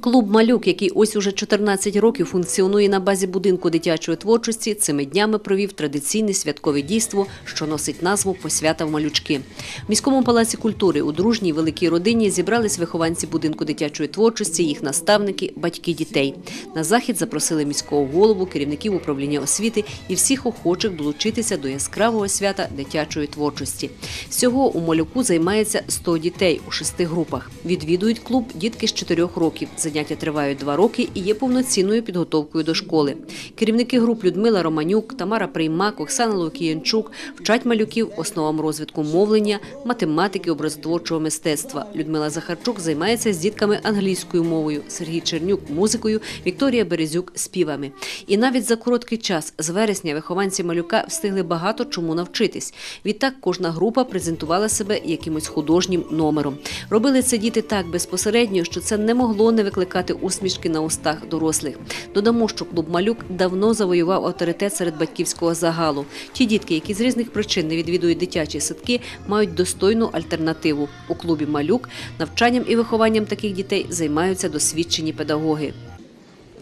Клуб Малюк, який ось уже 14 років функціонує на базі будинку дитячої творчості, цими днями провів традиційне святкове дійство, що носить назву Посвята в малючки. В міському палаці культури у дружній великій родині зібрались вихованці будинку дитячої творчості, їх наставники, батьки дітей. На захід запросили міського голову, керівників управління освіти і всіх охочих долучитися до яскравого свята дитячої творчості. Всього у малюку займається 100 дітей у шести групах. Відвідують клуб дітки з 4 років. Заняття тривають два роки і є повноцінною підготовкою до школи. Керівники груп Людмила Романюк, Тамара Приймак, Оксана Лукіянчук вчать малюків основам розвитку мовлення, математики, образотворчого мистецтва. Людмила Захарчук займається з дітками англійською мовою, Сергій Чернюк музикою, Вікторія Березюк співами. І навіть за короткий час з вересня вихованці малюка встигли багато чому навчитись. Відтак кожна група презентувала себе якимось художнім номером. Робили це діти так безпосередньо, що це не могло не викликати усмішки на устах дорослих. Додамо, що клуб Малюк давно завоював авторитет серед батьківського загалу. Ті дітки, які з різних причин не відвідують дитячі садки, мають достойну альтернативу. У клубі Малюк навчанням і вихованням таких дітей займаються досвідчені педагоги.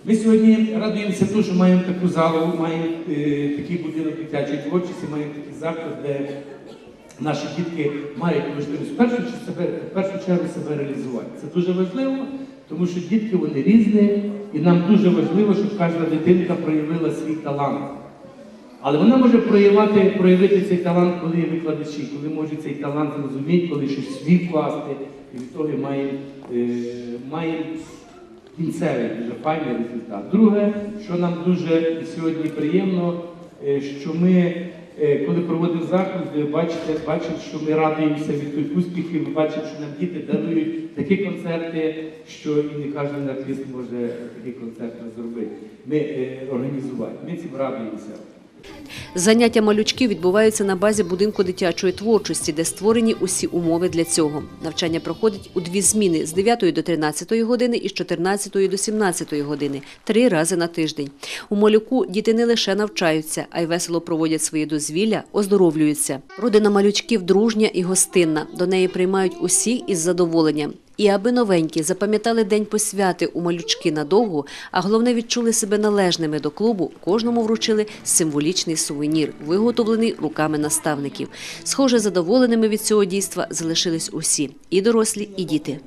Ми сьогодні радуємося, тому що маємо таку залу, маємо е, такий будинок дитячої творчості, маємо такий заклад, де наші дітки мають можливість в першу, в першу чергу себе реалізувати. Це дуже важливо, тому що дітки вони різні, і нам дуже важливо, щоб кожна дитинка проявила свій талант. Але вона може проявити, проявити цей талант, коли є викладачі, коли може цей талант зрозуміти, коли щось свій вкласти, і від того має, е, має кінцевий дуже файний результат. Друге, що нам дуже сьогодні приємно, е, що ми, коли проводив захід, ви бачите, бачив, що ми радуємося від тих успіхів, ми бачимо, що нам діти дарують такі концерти, що і не кожен артист може такий концерт зробити. Ми е, організувати. Ми цим радуємося. Заняття малючків відбуваються на базі будинку дитячої творчості, де створені усі умови для цього. Навчання проходить у дві зміни з 9 до 13 години і з 14 до 17 години, три рази на тиждень. У малюку діти не лише навчаються, а й весело проводять свої дозвілля, оздоровлюються. Родина малючків дружня і гостинна. До неї приймають усіх із задоволенням. І аби новенькі запам'ятали день посвяти у малючки надовго, а головне відчули себе належними до клубу, кожному вручили символічний сувенір, виготовлений руками наставників. Схоже, задоволеними від цього дійства залишились усі і дорослі, і діти.